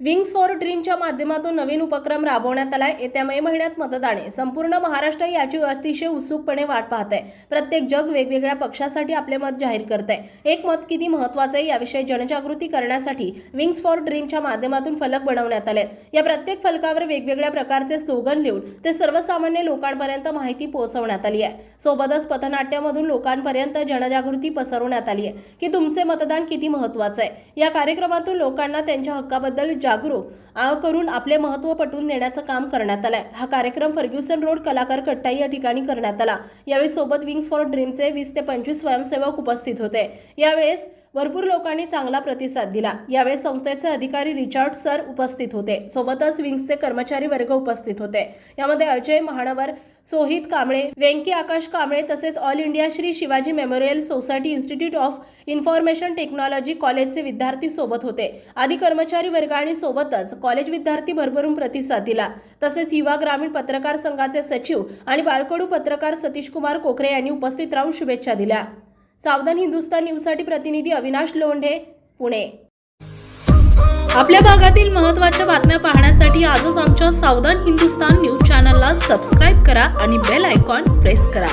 Wings for ड्रीमच्या माध्यमातून नवीन उपक्रम राबवण्यात आलाय. येत्या मे महिन्यात मतदान आहे संपूर्ण महाराष्ट्र याची अतिशय उत्सुकपणे वाट पाहत आहे प्रत्येक जग वेगवेगळ्या पक्षासाठी आपले मत जाहीर करत आहे एक मत किती महत्वाचं आहे याविषयी जनजागृती करण्यासाठी विंग्स फॉर ड्रीमच्या माध्यमातून फलक बनवण्यात आले आहेत. या प्रत्येक फलकावर वेगवेगळ्या प्रकारचे स्लोगन लिहून ते सर्वसामान्य लोकांपर्यंत माहिती पोहोचवण्यात आली आहे. सोबतच पथनाट्यामधून लोकांपर्यंत जनजागृती पसरवण्यात आली आहे. की तुमचे मतदान किती महत्वाचं आहे? या कार्यक्रमातून लोकांना त्यांच्या हक्काबद्दल जागरूक करून आपले महत्त्व पटवून देण्याचं काम करण्यात आलंय. हा कार्यक्रम फर्ग्युसन रोड कलाकार कट्टाई या ठिकाणी करण्यात आला. यावेळी सोबत विंग्स फॉर ड्रीमचे वीस ते पंचवीस स्वयंसेवक उपस्थित होते. यावेळेस भरपूर लोकांनी चांगला प्रतिसाद दिला. यावेळी संस्थेचे अधिकारी रिचार्ड सर उपस्थित होते. सोबतच विंग्सचे कर्मचारी वर्ग उपस्थित होते. यामध्ये अजय महानवर सोहित कांबळे व्यंकी आकाश कांबळे तसेच all India Shri Shivaji memorial society institute of information technology कॉलेजचे विद्यार्थी सोबत होते. आदी कर्मचारी वर्ग आणि सोबतच कॉलेज विद्यार्थी भरभरून प्रतिसाद दिला. तसेच युवा ग्रामीण पत्रकार संघाचे सचिव आणि बाळकडू पत्रकार सतीश कुमार कोकरे यांनी उपस्थित राहून शुभेच्छा दिल्या. सावधान हिंदुस्तान न्यूजसाठी प्रतिनिधी अविनाश लोंढे पुणे. आपल्या भागातील महत्त्वाच्या बातम्या पाहण्यासाठी आजच आमच्या सावधान हिंदुस्तान न्यूज चॅनलला सबस्क्राईब करा आणि बेल आयकॉन प्रेस करा.